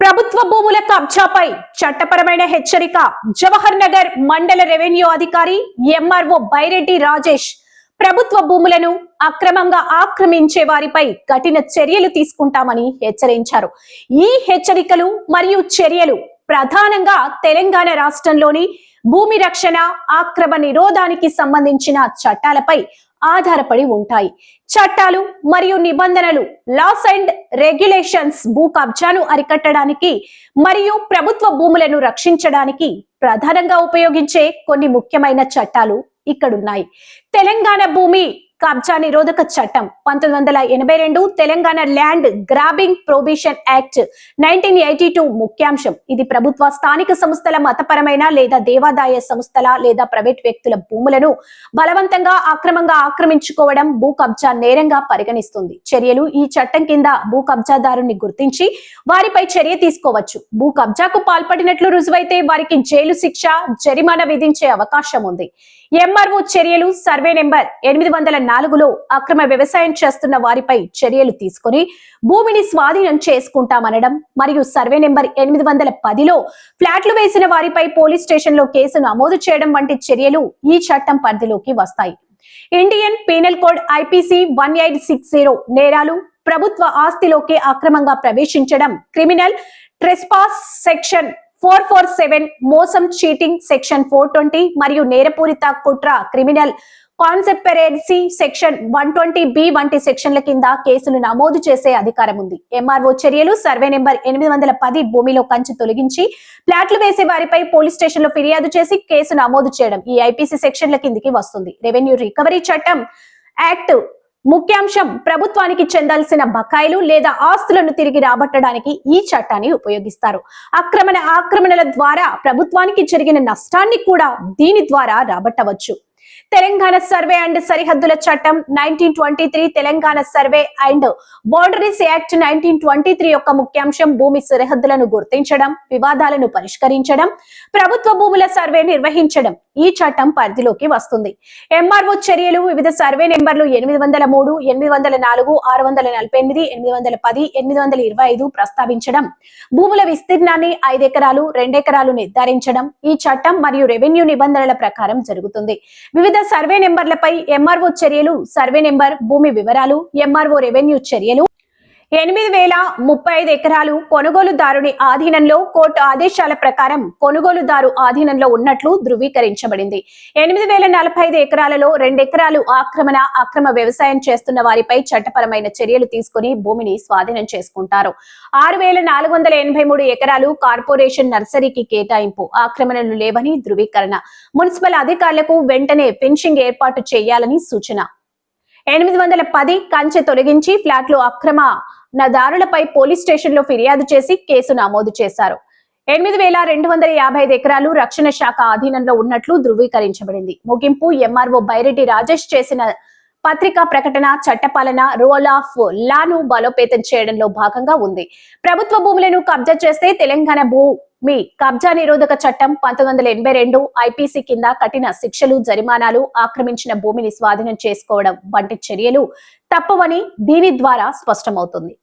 ప్రభుత్వ భూముల కబ్జాపై చట్టపరమైన హెచ్చరిక. జవహర్ నగర్ మండల రెవెన్యూ అధికారి ఎంఆర్ఓ బైరెడ్డి రాజేష్ ప్రభుత్వ భూములను అక్రమంగా ఆక్రమించే వారిపై కఠిన చర్యలు తీసుకుంటామని హెచ్చరించారు. ఈ హెచ్చరికలు మరియు చర్యలు ప్రధానంగా తెలంగాణ రాష్ట్రంలోని భూమి రక్షణ ఆక్రమ నిరోధానికి సంబంధించిన చట్టాలపై ఆధారపడి ఉంటాయి. చట్టాలు మరియు నిబంధనలు లాస్ అండ్ రెగ్యులేషన్స్ భూ కబ్జాను అరికట్టడానికి మరియు ప్రభుత్వ భూములను రక్షించడానికి ప్రధానంగా ఉపయోగించే కొన్ని ముఖ్యమైన చట్టాలు ఇక్కడున్నాయి. తెలంగాణ భూమి కబ్జా నిరోధక చట్టం పంతొమ్మిది వందల ఎనభై రెండు Telangana land grabbing prohibition act nineteen eighty two ముఖ్యాంశం. ఇది ప్రభుత్వ స్థానిక సంస్థల మతపరమైన లేదా దేవాదాయ సంస్థల లేదా ప్రైవేట్ వ్యక్తుల భూములను బలవంతంగా అక్రమంగా ఆక్రమించుకోవడం భూ కబ్జా నేరంగా పరిగణిస్తుంది. చర్యలు ఈ చట్టం కింద భూ కబ్జాదారుని గుర్తించి వారిపై చర్య తీసుకోవచ్చు. భూ కబ్జాకు పాల్పడినట్లు రుజువైతే వారికి జైలు శిక్ష జరిమానా విధించే అవకాశం ఉంది. ఎంఆర్ఓ చర్యలు సర్వే నెంబర్ ఎనిమిది వందల నాలుగులో అక్రమ వ్యవసాయం చేస్తున్న వారిపై చర్యలు తీసుకొని భూమిని స్వాధీనం చేసుకుంటామనడం మరియు సర్వే నెంబర్ ఎనిమిది వందల పదిలో ఫ్లాట్లు వేసిన వారిపై పోలీస్ స్టేషన్లో కేసును కేసు నమోదు చేయడం వంటి చర్యలు ఈ చట్టం పరిధిలోకి వస్తాయి. Indian penal code IPC one eight six zero నేరాలు ప్రభుత్వ ఆస్తిలోకి అక్రమంగా ప్రవేశించడం criminal trespass section four four seven మోసం చీటింగ్ సెక్షన్ ఫోర్ ట్వంటీ మరియు నేరపూరిత కుట్ర criminal conspiracy section one twenty B వంటి సెక్షన్ల కింద కేసులు నమోదు చేసే అధికారం ఉంది. ఎంఆర్ఓ చర్యలు సర్వే నెంబర్ ఎనిమిది వందల పది భూమిలో కంచె తొలగించి ప్లాట్లు వేసే వారిపై పోలీస్ స్టేషన్లో ఫిర్యాదు చేసి కేసు నమోదు చేయడం ఈ ఐపీసీ సెక్షన్ల కిందికి వస్తుంది. రెవెన్యూ రికవరీ చట్టం యాక్ట్ ముఖ్యాంశం ప్రభుత్వానికి చెందాల్సిన బకాయిలు లేదా ఆస్తులను తిరిగి రాబట్టడానికి ఈ చట్టాన్ని ఉపయోగిస్తారు. ఆక్రమణ ఆక్రమణల ద్వారా ప్రభుత్వానికి జరిగిన నష్టాన్ని కూడా దీని ద్వారా రాబట్టవచ్చు. తెలంగాణ సర్వే అండ్ సరిహద్దుల చట్టం nineteen twenty three Telangana survey and boundaries act nineteen twenty three యొక్క ముఖ్యాంశం భూమి సరిహద్దులను గుర్తించడం వివాదాలను పరిష్కరించడం ప్రభుత్వ భూముల సర్వే నిర్వహించడం ఈ చట్టం పరిధిలోకి వస్తుంది. ఎంఆర్ఓ చర్యలు వివిధ సర్వే నెంబర్లు ఎనిమిది వందల మూడు ఎనిమిది వందల నాలుగు ఆరు వందల నలభై ఎనిమిది ఎనిమిది వందల పది ఎనిమిది వందల ఇరవై ఐదు ప్రస్తావించడం. భూముల విస్తీర్ణాన్ని ఐదు ఎకరాలు రెండు ఎకరాలు నిర్ధారించడం ఈ చట్టం మరియు రెవెన్యూ నిబంధనల ప్రకారం జరుగుతుంది. వివిధ సర్వే నెంబర్లపై ఎంఆర్ఓ చర్యలు సర్వే నెంబర్ భూమి వివరాలు ఎంఆర్ఓ రెవెన్యూ చర్యలు ఎనిమిది వేల ముప్పై ఐదు ఎకరాలు కొనుగోలుదారుని ఆధీనంలో కోర్టు ఆదేశాల ప్రకారం కొనుగోలుదారు ఆధీనంలో ఉన్నట్లు ధృవీకరించబడింది. ఎనిమిది వేల నలభై ఐదు ఎకరాలలో రెండు ఎకరాలు ఆక్రమణ అక్రమ వ్యవసాయం చేస్తున్న వారిపై చట్టపరమైన చర్యలు తీసుకుని భూమిని స్వాధీనం చేసుకుంటారు. ఆరు వేల నాలుగు వందల ఎనభై మూడు ఎకరాలు కార్పొరేషన్ నర్సరీకి కేటాయింపు ఆక్రమణలు లేవని ధృవీకరణ. మున్సిపల్ అధికారులకు వెంటనే ఫిన్షింగ్ ఏర్పాటు చేయాలని సూచన. ఎనిమిది వందల పది కంచె తొలగించి ఫ్లాట్లు అక్రమ దారులపై పోలీస్ స్టేషన్లో ఫిర్యాదు చేసి కేసు నమోదు చేశారు. ఎనిమిది వేల రెండు వందల యాభై ఐదు ఎకరాలు రక్షణ శాఖ ఆధీనంలో ఉన్నట్లు ధృవీకరించబడింది. ముగింపు ఎంఆర్ఓ బైరెడ్డి రాజేష్ చేసిన పత్రికా ప్రకటన చట్టపాలన రోల్ ఆఫ్ లాను బలోపేతం చేయడంలో భాగంగా ఉంది. ప్రభుత్వ భూములను కబ్జా చేస్తే తెలంగాణ భూమి కబ్జా నిరోధక చట్టం పంతొమ్మిది వందల ఎనభై రెండు ఐపీసీ కింద కఠిన శిక్షలు జరిమానాలు ఆక్రమించిన భూమిని స్వాధీనం చేసుకోవడం వంటి చర్యలు తప్పవని దీని ద్వారా స్పష్టమవుతుంది.